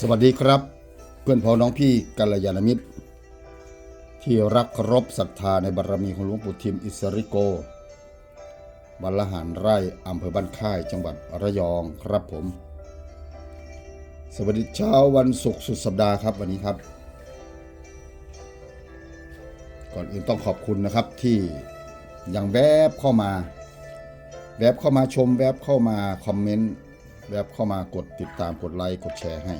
สวัสดีครับ เพื่อนพ้องน้องพี่กัลยาณมิตร ที่รักเคารบศรัทธาในบารมีของหลวงปู่ทิมอิสริโกวัดลหารไร่อำเภอบ้านค่ายจังหวัดระยองครับผม สวัสดีเช้าวันศุกร์สุดสัปดาห์ครับวันนี้ครับ ก่อนอื่นต้องขอบคุณนะครับที่ยังแวบเข้ามา แวบเข้ามาชม แวบเข้ามาคอมเมนต์แวบเข้ามากดติดตามกดไลค์กดแชร์ให้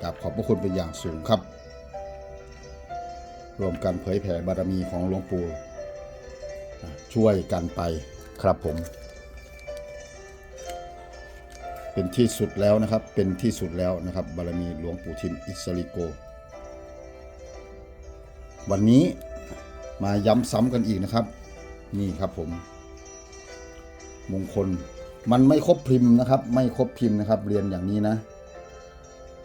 กราบขอบพระคุณเป็นอย่างสูงครับ รวมกันเผยแผ่บารมีของหลวงปู่อะช่วยกันไปครับผม เป็นที่สุดแล้วนะครับ เป็นที่สุดแล้วนะครับ บารมีหลวงปู่ทิมอิสริโก วันนี้มาย้ำซ้ำกันอีกนะครับ นี่ครับผม มงคลมันไม่ครบพิมพ์นะครับ ไม่ครบพิมพ์นะครับ เรียนอย่างนี้นะ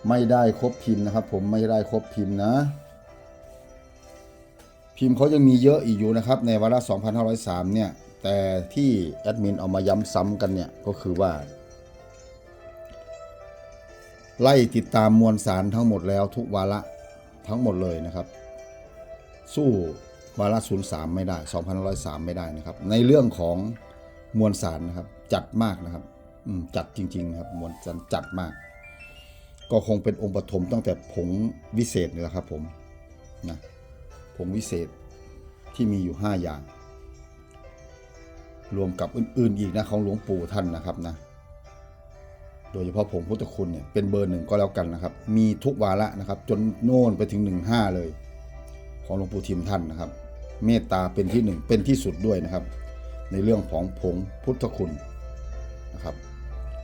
ไม่ได้ครบพิมพ์นะครับ ผมไม่ได้ครบพิมพ์นะ พิมพ์เขายังมีเยอะอีกอยู่นะครับ ในวาระ2503 เนี่ย แต่ที่แอดมินเอามาย้ำซ้ำกันเนี่ย ก็คือว่า ไล่ติดตามมวลสารทั้งหมดแล้วทุกวาระทั้งหมดเลยนะครับ สู้วาระ03 ไม่ได้2503 ไม่ได้นะครับ ในเรื่องของมวลสารนะครับ จัดมากนะครับจัดจริงๆนะครับมวลสารจัดมาก ก็คงเป็นองค์ปฐมตั้งแต่ผงวิเศษนี่แหละครับผมนะผงวิเศษที่มีอยู่ 5 อย่าง รวมกับอื่นๆอีกนะของหลวงปู่ท่านนะครับนะโดยเฉพาะผงพุทธคุณเนี่ยเป็นเบอร์หนึ่งก็แล้วกันนะครับ มีทุกวาระนะครับ จนโน่นไปถึง 15 เลย ของหลวงปู่ทิมท่านนะครับ เมตตาเป็นที่หนึ่งเป็นที่สุดด้วยนะครับ ในเรื่องของผงพุทธคุณนะครับ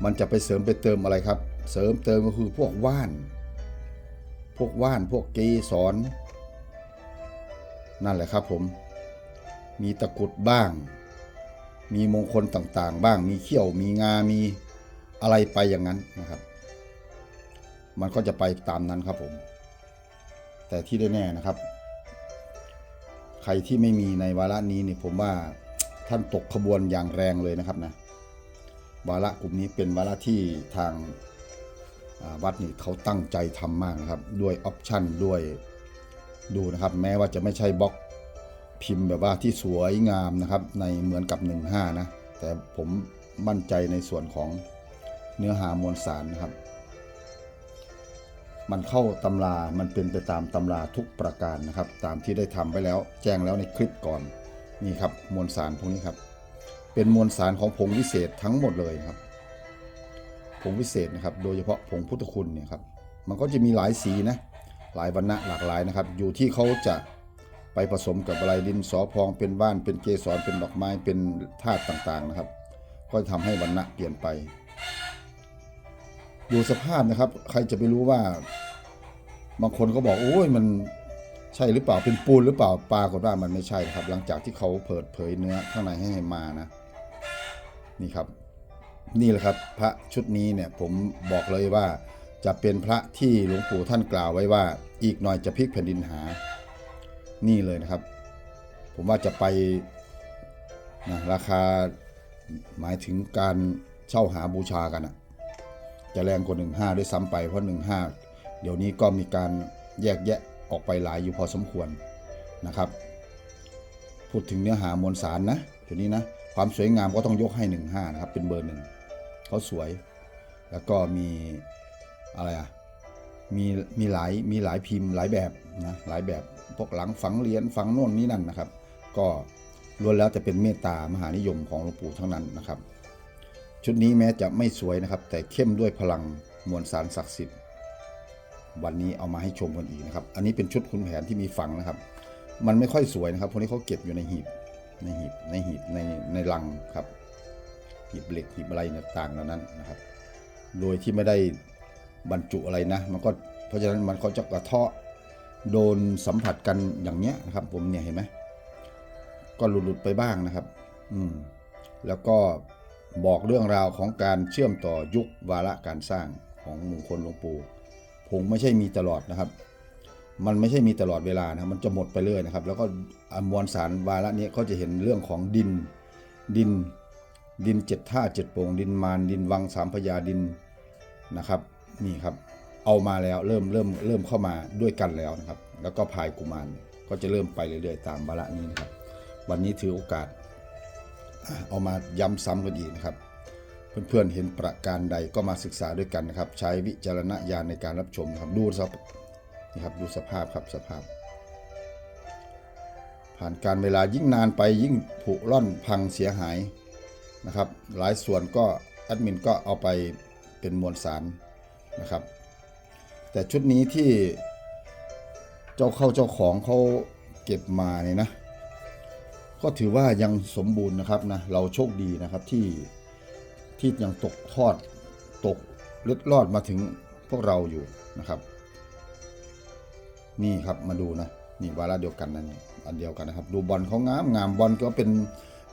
มันจะไปเสริมไปเติมอะไรครับ เสริมเติมก็คือพวกว่าน พวกว่านพวกเกสรนั่นแหละครับผม มีตะกุดบ้าง มีมงคลต่างๆ บ้าง มีเขี้ยว มีงา มีอะไรไปอย่างนั้นนะครับ มันก็จะไปตามนั้นครับผม แต่ที่ได้แน่นะครับ ใครที่ไม่มีในวาระนี้เนี่ยผมว่าท่านตกขบวนอย่างแรงเลยนะครับนะ วาระกลุ่มนี้เป็นวาระที่ทาง วัดนี่เขาตั้งใจทำมากนะครับ ด้วยออปชั่นด้วยดูนะครับ แม้ว่าจะไม่ใช่บล็อกพิมพ์แบบว่าที่สวยงามนะครับ ในเหมือนกับ 15 นะ แต่ผมมั่นใจในส่วนของเนื้อหามวลสารนะครับ มันเข้าตำรา มันเป็นไปตามตำราทุกประการนะครับ ตามที่ได้ทำไปแล้ว แจ้งแล้วในคลิปก่อนนี่ครับมวลสารพวกนี้ครับ เป็นมวลสารของผงวิเศษทั้งหมดเลยครับ ผงวิเศษนะครับ โดยเฉพาะผงพุทธคุณเนี่ยครับมันก็จะมีหลายสีนะหลายวรรณะหลากหลายนะครับ อยู่ที่เขาจะไปผสมกับอะไรดินสอพองเป็นว่านเป็นเกสรเป็นดอกไม้เป็นธาตุต่างๆนะครับ ก็จะทำให้วรรณะเปลี่ยนไป ดูสภาพนะครับ ใครจะไปรู้ว่า บางคนก็บอกโอ้ยมันใช่หรือเปล่าเป็นปูนหรือเปล่าปรากฏว่ามันไม่ใช่ครับ หลังจากที่เขาเปิดเผยเนื้อข้างในให้มานะ นี่ครับ นี่แหละครับพระชุดนี้เนี่ยผมบอกเลยว่าจะเป็นพระที่หลวงปู่ท่านกล่าวไว้ว่า อีกหน่อยจะพลิกแผ่นดินหา นี่เลยนะครับ ผมว่าจะไปนะราคาหมายถึงการเช่าหาบูชากันอะจะแรงกว่า 15 ด้วยซ้ำไปเพราะ 15 เดี๋ยวนี้ก็มีการแยกแยะออกไปหลายอยู่พอสมควรนะครับ พูดถึงเนื้อหามวลสารนะตัวนี้นะ ความสวยงามก็ต้องยกให้ 15 นะครับ เป็นเบอร์หนึ่ง เขาสวย แล้วก็มีอะไรอะมีมีหลายมีหลายพิมพ์หลายแบบนะหลายแบบพวกหลังฝังเหรียญฝังโน่นนี่นั่นนะครับ ก็ล้วนแล้วจะเป็นเมตตามหานิยมของหลวงปู่ทั้งนั้นนะครับ ชุดนี้แม้จะไม่สวยนะครับ แต่เข้มด้วยพลังมวลสารศักดิ์สิทธิ์ วันนี้เอามาให้ชมกันอีกนะครับ อันนี้เป็นชุดคุณแผนที่มีฝังนะครับ มันไม่ค่อยสวยนะครับพวกนี้เขาเก็บอยู่ในหีบในหีบในหีบในในลังครับ หีบเหล็กหีบอะไรต่างๆเหล่านั้นนะครับ โดยที่ไม่ได้บรรจุอะไรนะ มันก็เพราะฉะนั้นมันก็จะกระเทาะโดนสัมผัสกันอย่างเนี้ยนะครับ ผมเนี่ยเห็นไหมก็หลุดๆไปบ้างนะครับ อืมแล้วก็บอกเรื่องราวของการเชื่อมต่อยุควาระการสร้างของมงคลหลวงปู่ผงไม่ใช่มีตลอดนะครับ มันไม่ใช่มีตลอดเวลานะมันจะหมดไปเรื่อยนะครับ แล้วก็อมวลสารวาระนี้เขาจะเห็นเรื่องของดินดิน ดินเจ็ดท่าเจ็ดโป่งดินมารดินวังสามพระยาดินนะครับ นี่ครับ เอามาแล้วเริ่มเริ่มเริ่มเข้ามาด้วยกันแล้วนะครับ แล้วก็พายกุมารก็จะเริ่มไปเรื่อยๆตามวาระนี้นะครับ วันนี้ถือโอกาสเอามาย้ำซ้ำกันอีกนะครับ เพื่อนๆเห็นประการใดก็มาศึกษาด้วยกันนะครับ ใช้วิจารณญาณในการรับชมครับดูสภนี่ครับดูสภาพครับสภาพ ผ่านการเวลายิ่งนานไปยิ่งผุร่อนพังเสียหาย นะครับ หลายส่วนก็แอดมินก็เอาไปเป็นมวลสารนะครับ แต่ชุดนี้ที่เจ้าเข้าเจ้าของเขาเก็บมาเนี่ยนะ ก็ถือว่ายังสมบูรณ์นะครับนะเราโชคดีนะครับที่ที่ยังตกทอดตกเล็ดลอดมาถึงพวกเราอยู่นะครับ นี่ครับมาดูนะนี่วาระเดียวกันนะนี่อันเดียวกันนะครับ ดูบอลเขางามงามบอลก็เป็น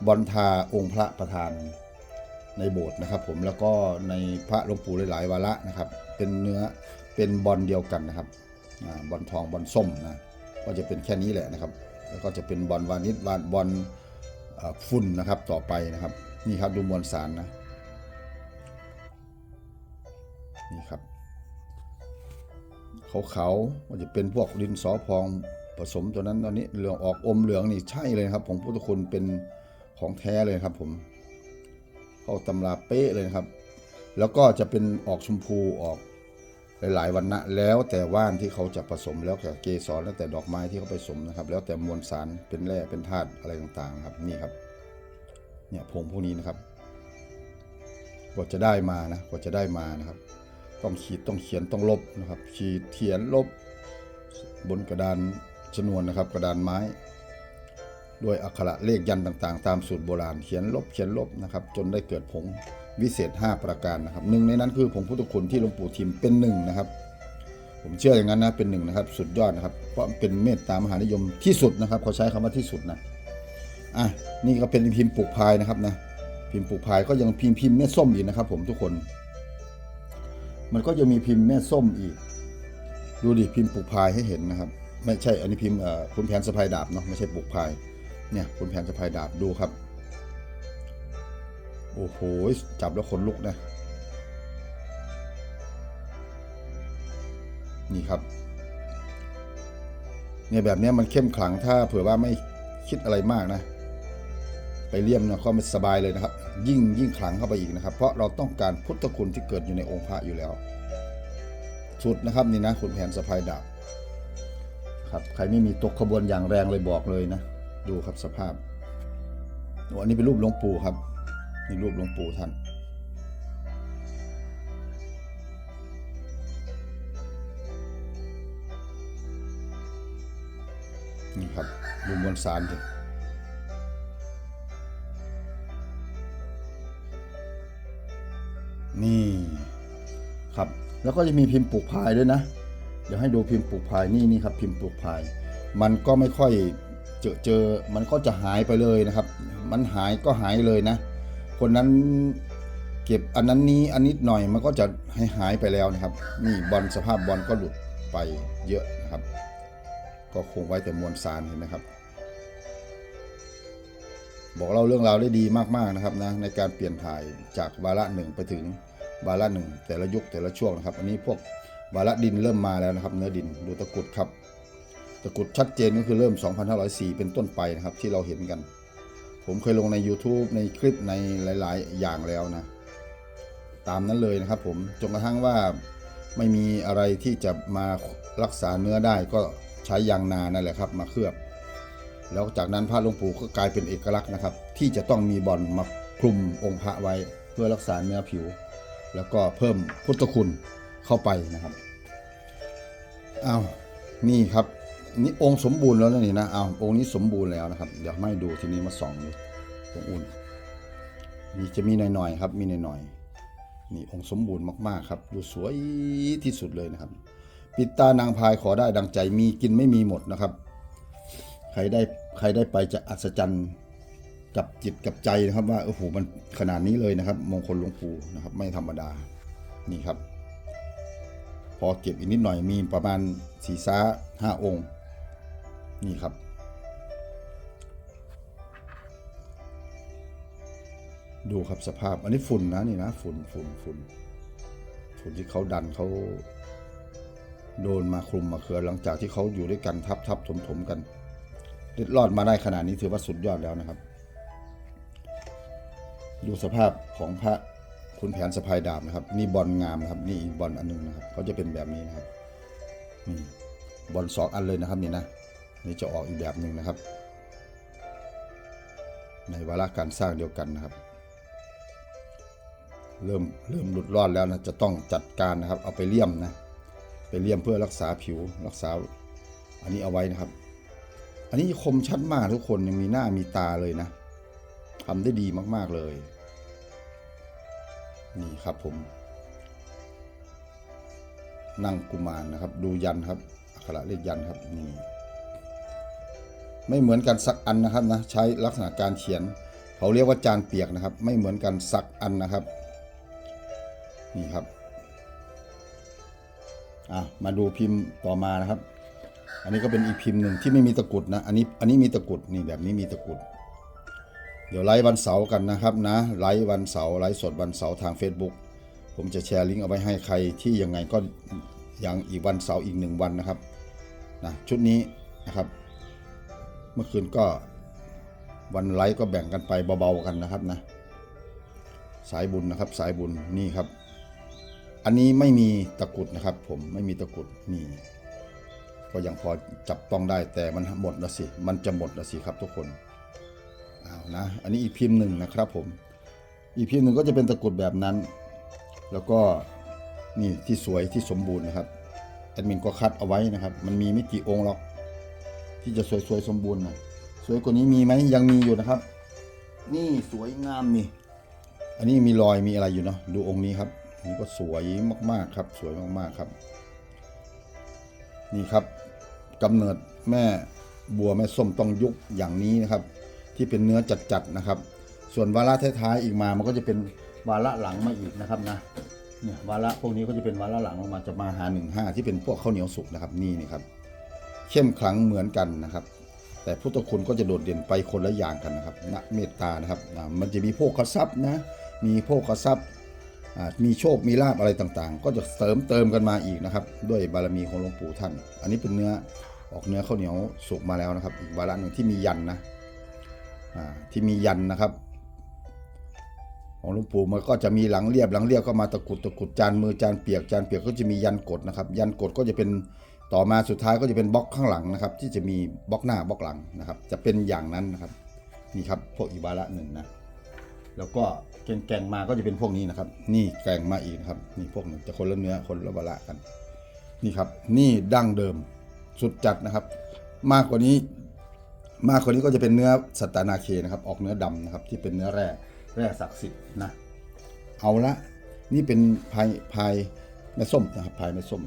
บอลทาองค์พระประธานในโบสถ์นะครับ ผมแล้วก็ในพระหลวงปู่หลาย ๆ วาระนะครับ เป็นเนื้อเป็นบอลเดียวกันนะครับอบอลทองบอลส้มนะก็จะเป็นแค่นี้แหละนะครับ แล้วก็จะเป็นบอลวานิชบอลเอ่อฝุ่นนะครับต่อไปนะครับ นี่ครับดูมวลสารนะนี่ครับขาวๆว่าจะเป็นพวกดินสอพองผสมตัวนั้นตอนนี้เหลืองออกอมเหลืองนี่ใช่เลยครับของพุทธคุณเป็น ของแท้เลยครับผมเข้าตำราเป๊ะเลยครับ แล้วก็จะเป็นออกชมพูออกหลายๆวันนะแล้วแต่ว่านที่เขาจะผสมแล้วแต่เกสรแล้วแต่ดอกไม้ที่เขาผสมนะครับ แล้วแต่มวลสารเป็นแร่เป็นธาตุอะไรต่างๆ ครับนี่ครับ เนี่ยผงพวกนี้นะครับกว่าจะได้มานะกว่าจะได้มานะครับ ต้องขีดต้องเขียนต้องลบนะครับ ขีดเขียนลบบนกระดานชนวนนะครับ กระดานไม้ ด้วยอักขระเลขยันต์ต่างๆ ตามสูตรโบราณเขียนลบเขียนลบนะครับจนได้เกิดผงวิเศษ 5 ประการนะครับหนึ่งในนั้นคือผงพุทธคุณที่หลวงปู่ทิมเป็นหนึ่งนะครับ ผมเชื่ออย่างนั้นนะเป็นหนึ่งนะครับ สุดยอดนะครับ เพราะเป็นเมตตามหานิยมที่สุดนะครับเขาใช้คำว่าที่สุดนะอะนี่ก็เป็นพิมพ์ปลูกพายนะครับนะพิมพ์ปลูกพายก็ยังพิมพ์พิมพ์เม็ดส้มอีกนะครับ ผมทุกคน มันก็จะมีพิมพ์แม่ส้มอีก ดูดิพิมพ์ปลูกพายให้เห็นนะครับ ไม่ใช่อันนี้พิมพ์คุณแผนสะพายดาบเนาะไม่ใช่ปลูกพาย เนี่ยคุณแผนสะพายดาบดูครับ โอ้โห จับแล้วขนลุกนะ นี่ครับ เนี่ยแบบนี้มันเข้มขลังถ้าเผื่อว่าไม่คิดอะไรมากนะ ไปเลี่ยมเนี่ยก็ไม่สบายเลยนะครับ ยิ่งยิ่งขลังเข้าไปอีกนะครับ เพราะเราต้องการพุทธคุณที่เกิดอยู่ในองค์พระอยู่แล้ว สุดนะครับนี่นะคุณแผนสะพายดาบครับใครไม่มีตกขบวนอย่างแรงเลยบอกเลยนะ ดูครับสภาพอันนี้เป็นรูปหลวงปู่ครับ นี่รูปหลวงปู่ท่าน นี่ครับดูมวลสารสินี่ครับ แล้วก็จะมีพิมพ์ปลูกพายด้วยนะ เดี๋ยวให้ดูพิมพ์ปลูกพายนี่นี่ครับพิมพ์ปลูกพาย มันก็ไม่ค่อย เจอเจอมันก็จะหายไปเลยนะครับ มันหายก็หายเลยนะ คนนั้นเก็บอันนั้นนี้อันนิดหน่อยมันก็จะให้หายไปแล้วนะครับ นี่บอลสภาพบอลก็หลุดไปเยอะนะครับ ก็คงไว้แต่มวลสารเห็นไหมครับ บอกเล่าเรื่องราวได้ดีมากๆนะครับนะในการเปลี่ยนถ่ายจากวาระหนึ่งไปถึงวาระหนึ่งแต่ละยุคแต่ละช่วงนะครับ อันนี้พวกวาระดินเริ่มมาแล้วนะครับ เนื้อดินดูตะกุดครับ ตะกุดชัดเจนก็คือเริ่ม 2504 เป็นต้นไปนะครับ ที่เราเห็นกัน ผมเคยลงใน YouTube ในคลิปในหลาย ๆ อย่างแล้วนะ ตามนั้นเลยนะครับผมจนกระทั่งว่าไม่มีอะไรที่จะมารักษาเนื้อได้ก็ใช้ยางนานั่นแหละครับมาเคลือบ แล้วจากนั้นพระหลวงปู่ก็กลายเป็นเอกลักษณ์นะครับ ที่จะต้องมีบอลมาคลุมองค์พระไว้เพื่อรักษาเนื้อผิว แล้วก็เพิ่มพุทธคุณเข้าไปนะครับอ้าวนี่ครับ นี่องค์สมบูรณ์แล้วนะนี่นะเอาองค์นี้สมบูรณ์แล้วนะครับ เดี๋ยวไม่ดูทีนี้มาส่องดูองค์อุ่นนี่จะมีหน่อยๆครับ มีหน่อยๆนี่องค์สมบูรณ์มากๆ ครับ ดูสวยที่สุดเลยนะครับ ปิดตานางพายขอได้ดังใจมีกินไม่มีหมดนะครับ ใครได้ใครได้ไปจะอัศจรรย์กับจิตกับใจนะครับ ว่าโอ้โหมันขนาดนี้เลยนะครับ มงคลหลวงปู่นะครับ ไม่ธรรมดานี่ครับ พอเก็บอีกนิดหน่อยมีประมาณสี่ซ้าห้าองค์ นี่ครับ ดูครับสภาพ อันนี้ฝุ่นนะนี่นะฝุ่นฝุ่นฝุ่นฝุ่นที่เขาดันเขาโดนมาคลุมมาเครือหลังจากที่เขาอยู่ด้วยกันทับทับถมถมกันรอดมาได้ขนาดนี้ถือว่าสุดยอดแล้วนะครับ ดูสภาพของพระคุณแผนสะพายดาบนะครับ นี่บอลงามนะครับนี่อีกบอลอันหนึงนะครับเขาจะเป็นแบบนี้นะครับนี่บอลสองอันเลยนะครับนี่นะ นี่จะออกอีกแบบหนึ่งนะครับ ในวาระการสร้างเดียวกันนะครับ เริ่มเริ่มหลุดรอดแล้วนะจะต้องจัดการนะครับเอาไปเลี่ยมนะไปเลี่ยมเพื่อรักษาผิวรักษาอันนี้เอาไว้นะครับ อันนี้คมชัดมากทุกคนยังมีหน้ามีตาเลยนะทำได้ดีมาก ๆเลย นี่ครับผม นั่งกุมารนะครับ ดูยันครับอักขระเลขยันครับนี่ ไม่เหมือนกันสักอันนะครับนะใช้ลักษณะการเขียน เขาเรียกว่าจานเปียกนะครับ ไม่เหมือนกันสักอันนะครับนี่ครับอะมาดูพิมพ์ต่อมานะครับ อันนี้ก็เป็นอีกพิมพ์หนึ่งที่ไม่มีตะกุดนะอันนี้อันนี้มีตะกุดนี่แบบนี้มีตะกุด เดี๋ยวไลฟ์วันเสาร์กันนะครับนะไลฟ์วันเสาร์ไลฟ์สดวันเสาร์ทาง Facebook ผมจะแชร์ลิงก์เอาไว้ให้ใครที่ยังไงก็ยังอีกวันเสาร์อีกหนึ่งวันนะครับนะชุดนี้นะครับ เมื่อคืนก็วันไลฟ์ก็แบ่งกันไปเบาๆกันนะครับนะ สายบุญนะครับ สายบุญนี่ครับ อันนี้ไม่มีตะกุดนะครับ ผมไม่มีตะกุดนี่ ก็ยังพอจับต้องได้แต่มันหมดแล้วสิ มันจะหมดแล้วสิครับทุกคนอ้าวนะอันนี้อีกพิมพ์หนึ่งนะครับ ผม อีกพิมพ์หนึ่งก็จะเป็นตะกุดแบบนั้น แล้วก็นี่ที่สวยที่สมบูรณ์นะครับแอดมินก็คัดเอาไว้นะครับ มันมีไม่กี่องค์หรอก ที่จะสวยๆสมบูรณ์นะสวยกว่านี้มีไหมยังมีอยู่นะครับ นี่สวยงามนี่ อันนี้มีรอยมีอะไรอยู่เนาะดูองค์นี้ครับนี่ก็สวยมากๆครับ สวยมากๆครับ นี่ครับกำเนิดแม่บัวแม่ส้มต้องยุกอย่างนี้นะครับ ที่เป็นเนื้อจัดๆนะครับ ส่วนวาระท้ายๆอีกมามันก็จะเป็นวาระหลังมาอีกนะครับนะเนี่ยวาระพวกนี้ก็จะเป็นวาระหลังลงมาจะมาหาหนึ่งห้าที่เป็นพวกข้าวเหนียวสุกนะครับนี่นี่ครับ เข้มขลังเหมือนกันนะครับ แต่พุทธคุณก็จะโดดเด่นไปคนละอย่างกันนะครับนะเมตตานะครับมันจะมีโภคทรัพย์นะมีโภคทรัพย์มีโชคมีลาบอะไรต่างๆ ก็จะเสริมเติมกันมาอีกนะครับ ด้วยบารมีของหลวงปู่ท่าน อันนี้เป็นเนื้อออกเนื้อข้าวเหนียวสุกมาแล้วนะครับ อีกวาระหนึ่งที่มียันนะที่มียันนะครับ ของหลวงปู่มันก็จะมีหลังเรียบหลังเรียบก็มาตะกุดตะกุดจานมือจานเปียกจานเปียกก็จะมียันกดนะครับ ยันกดก็จะเป็น ต่อมาสุดท้ายก็จะเป็นบล็อกข้างหลังนะครับ ที่จะมีบล็อกหน้าบล็อกหลังนะครับ จะเป็นอย่างนั้นนะครับนี่ครับพวกอีวาระหนึ่งนะแล้วก็แกงแกงมาก็จะเป็นพวกนี้นะครับ นี่แกงมาอีกนะครับนี่พวกหนึ่งจะคนละเนื้อคนละวาระกัน นี่ครับ นี่ดั้งเดิมสุดจัดนะครับ มากกว่านี้ มากกว่านี้ก็จะเป็นเนื้อสัตานาเคนะครับ ออกเนื้อดำนะครับ ที่เป็นเนื้อแร่แร่ศักดิ์สิทธิ์นะเอาละนี่เป็นพายพายแม่ส้มนะครับพายแม่ส้ม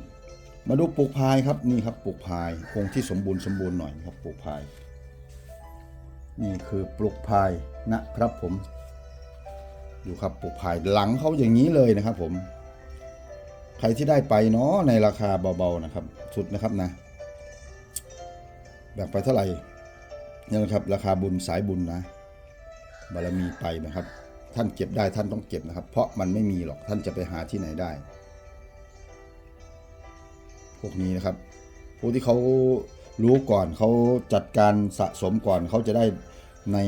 มาดูปลูกพายครับนี่ครับปลูกพายคงที่สมบูรณ์สมบูรณ์หน่อยครับปลูกพาย นี่คือปลูกพายนะครับผม ดูครับปลูกพายหลังเขาอย่างนี้เลยนะครับ ผม ใครที่ได้ไปเนาะในราคาเบาๆนะครับ สุดนะครับนะแบ่งไปเท่าไหร่นี่นะครับ ราคาบุญสายบุญนะ บารมีไปนะครับ ท่านเก็บได้ท่านต้องเก็บนะครับ เพราะมันไม่มีหรอกท่านจะไปหาที่ไหนได้ พวกนี้นะครับผู้ที่เขารู้ก่อนเขาจัดการสะสมก่อนเขาจะได้ใน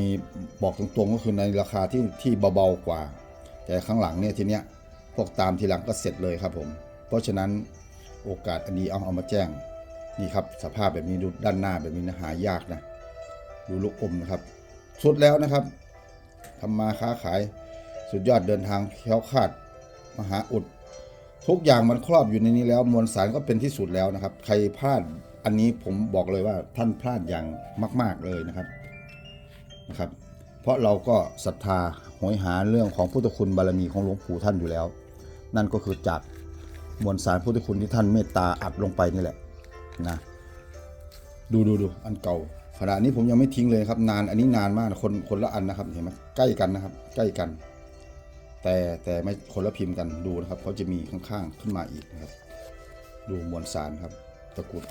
บอกตรงๆก็คือในราคาที่ที่เบาๆกว่า แต่ข้างหลังเนี่ยทีเนี้ยพวกตามทีหลังก็เสร็จเลยครับผม เพราะฉะนั้นโอกาสอันนี้เอาเอามาแจ้งนี่ครับสภาพแบบนี้ดูด้านหน้าแบบนี้นะหายากนะดูลูกอมนะครับ สุดแล้วนะครับทำมาค้าขายสุดยอดเดินทางแคล้วคลาดมหาอุด ทุกอย่างมันครอบอยู่ในนี้แล้วมวลสารก็เป็นที่สุดแล้วนะครับ ใครพลาดอันนี้ผมบอกเลยว่าท่านพลาดอย่างมาก ๆเลยนะครับนะครับ เพราะเราก็ศรัทธาโหยหาเรื่องของพุทธคุณบารมีของหลวงปู่ท่านอยู่แล้ว นั่นก็คือจากมวลสารพุทธคุณที่ท่านเมตตาอัดลงไปนี่แหละนะดูดูดูอันเก่าขณะนี้ผมยังไม่ทิ้งเลยครับ นานอันนี้นานมากนะคนคนละอันนะครับเห็นไหมใกล้กันนะครับ ใกล้กัน แต่แต่ไม่คนละพิมพ์กันดูนะครับเขาจะมีข้างๆขึ้นมาอีกนะครับ ดูมวลสารครับตะกุด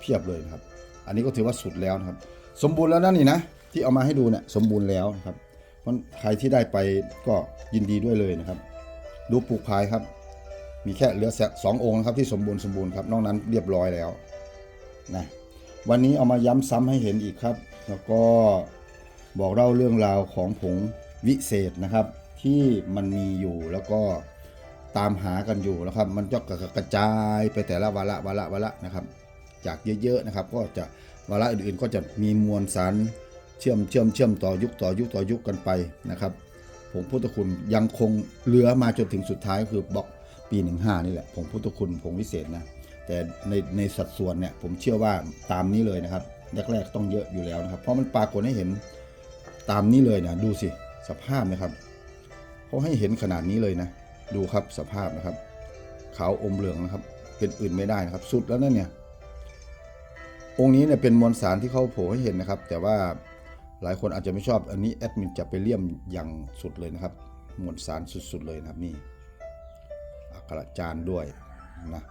เพียบเลยนะครับ อันนี้ก็ถือว่าสุดแล้วนะครับ สมบูรณ์แล้วนั่นนี่นะที่เอามาให้ดูเนี่ยสมบูรณ์แล้วนะครับเพราะใครที่ได้ไปก็ยินดีด้วยเลยนะครับ ดูปลูกพายครับ มีแค่เหลือสององค์ครับที่สมบูรณ์สมบูรณ์ครับนอกนั้นเรียบร้อยแล้วนะวันนี้เอามาย้ำซ้ำให้เห็นอีกครับ แล้วก็บอกเล่าเรื่องราวของผงวิเศษนะครับ ที่มันมีอยู่แล้วก็ตามหากันอยู่นะครับ มันจะกระจายไปแต่ละวาระวาระวาระนะครับ จากเยอะๆนะครับ ก็จะวาระอื่นๆ ก็จะมีมวลสารเชื่อมเชื่อมเชื่อมต่อยุคต่อยุคต่อยุคกันไปนะครับผงพุทธคุณยังคงเหลือมาจนถึงสุดท้ายก็คือบล็อกปี15นี่แหละผงพุทธคุณผงวิเศษนะแต่ในในสัดส่วนเนี่ยผมเชื่อว่าตามนี้เลยนะครับแรกๆต้องเยอะอยู่แล้วนะครับ เพราะมันปรากฏให้เห็นตามนี้เลยนะดูสิสภาพนะครับ เขาให้เห็นขนาดนี้เลยนะ ดูครับสภาพนะครับ ขาวอมเหลืองนะครับ เป็นอื่นไม่ได้นะครับ สุดแล้วนั่นเนี่ย องค์นี้เนี่ยเป็นมวลสารที่เขาโผล่ให้เห็นนะครับ แต่ว่าหลายคนอาจจะไม่ชอบ อันนี้แอดมินจะไปเลี่ยมอย่างสุดเลยนะครับ มวลสารสุดๆเลยนะครับนี่อักระจานด้วยนะ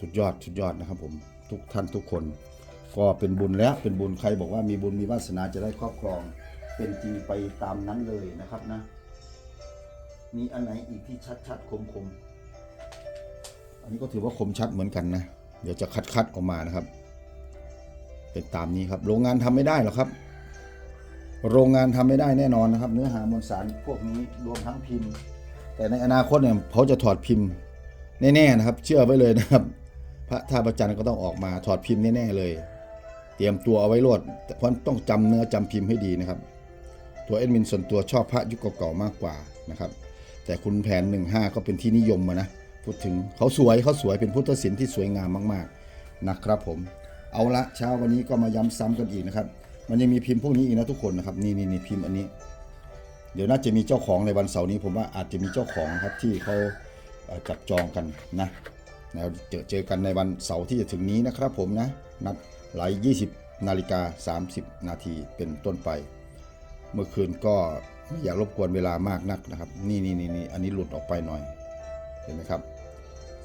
สุดยอดสุดยอดนะครับผมทุกท่านทุกคน ก็เป็นบุญแล้วเป็นบุญใครบอกว่ามีบุญมีวาสนาจะได้ครอบครอง เป็นจริงไปตามนั้นเลยนะครับนะ มีอันไหนอีกที่ชัดๆคมๆ อันนี้ก็ถือว่าคมชัดเหมือนกันนะ เดี๋ยวจะคัดคัดๆออกมานะครับเป็นตามนี้ครับ โรงงานทำไม่ได้หรอกครับ โรงงานทำไม่ได้แน่นอนนะครับ เนื้อหามวลสารพวกนี้รวมทั้งพิมพ์ แต่ในอนาคตเนี่ยเขาจะถอดพิมพ์แน่ๆนะครับ เชื่อไว้เลยนะครับ พระท่าประจันทร์ก็ต้องออกมาถอดพิมพ์แน่ๆเลย เตรียมตัวเอาไว้โลดเพราะต้องจำเนื้อจำพิมพ์ให้ดีนะครับ ตัวเอ็ดมินส่วนตัวชอบพระยุคเก่าๆมากกว่านะครับ แต่คุณแผนหนึ่งห้าก็เป็นที่นิยมมานะพูดถึงเขาสวยเขาสวยเป็นพุทธศิลป์ที่สวยงามมากๆนะครับผมเอาละเช้าวันนี้ก็มาย้ำซ้ำกันอีกนะครับ มันยังมีพิมพ์พวกนี้อีกนะทุกคนนะครับนี่นี่นี่พิมพ์อันนี้ เดี๋ยวน่าจะมีเจ้าของในวันเสาร์นี้ ผมว่าอาจจะมีเจ้าของครับที่เขาจับจองกันนะแล้วเจอเจอกันในวันเสาร์ที่จะถึงนี้นะครับผมนะนัดหลาย20นาฬิกา30 นาทีเป็นต้นไป เมื่อคืนก็ไม่อยากรบกวนเวลามากนักนะครับ นี่นี่นี่นี่อันนี้หลุดออกไปหน่อย เห็นไหมครับ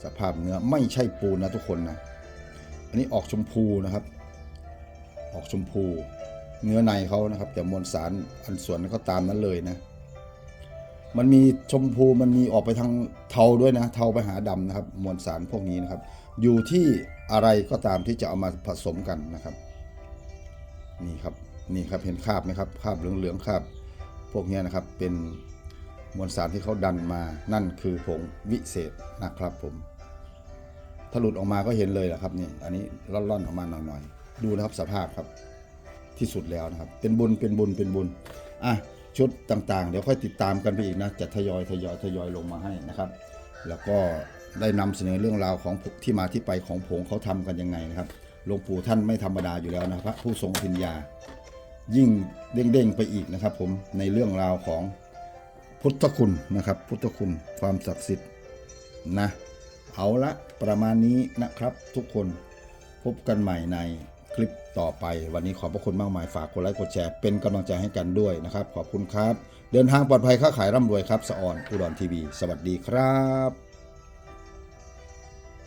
สภาพเนื้อไม่ใช่ปูนนะทุกคนนะ อันนี้ออกชมพูนะครับ ออกชมพู เนื้อในเขานะครับ แต่มวลสารอันส่วนนั้นก็ตามนั้นเลยนะ มันมีชมพูมันมีออกไปทางเทาด้วยนะ เทาไปหาดำนะครับ มวลสารพวกนี้นะครับ อยู่ที่อะไรก็ตามที่จะเอามาผสมกันนะครับ นี่ครับ นี่ครับเห็นคราบไหมครับคราบเหลืองๆคราบพวกนี้นะครับเป็นมวลสารที่เขาดันมา นั่นคือผงวิเศษนะครับผม ถ้าหลุดออกมาก็เห็นเลยแหละครับนี่อันนี้ร่อนๆออกมาหน่อยๆดูนะครับสภาพครับที่สุดแล้วนะครับ เป็นบุญเป็นบุญเป็นบุญอะชุดต่างๆ เดี๋ยวค่อยติดตามกันไปอีกนะจะทยอยทยอยทยอยลงมาให้นะครับ แล้วก็ได้นำเสนอเรื่องราวของที่มาที่ไปของผงเขาทำกันยังไงนะครับหลวงปู่ท่านไม่ธรรมดาอยู่แล้วนะครับผู้ทรงพิญญา ยิ่งเด้งๆไปอีกนะครับ ผมในเรื่องราวของพุทธคุณนะครับ พุทธคุณความศักดิ์สิทธิ์นะ เอาละประมาณนี้นะครับ ทุกคนพบกันใหม่ในคลิปต่อไป วันนี้ขอบพระคุณมากมายฝากกดไลค์กดแชร์เป็นกำลังใจให้กันด้วยนะครับ ขอบคุณครับ เดินทางปลอดภัยค้าขายร่ำรวยครับสะออนอุดรทีวี สวัสดีครับ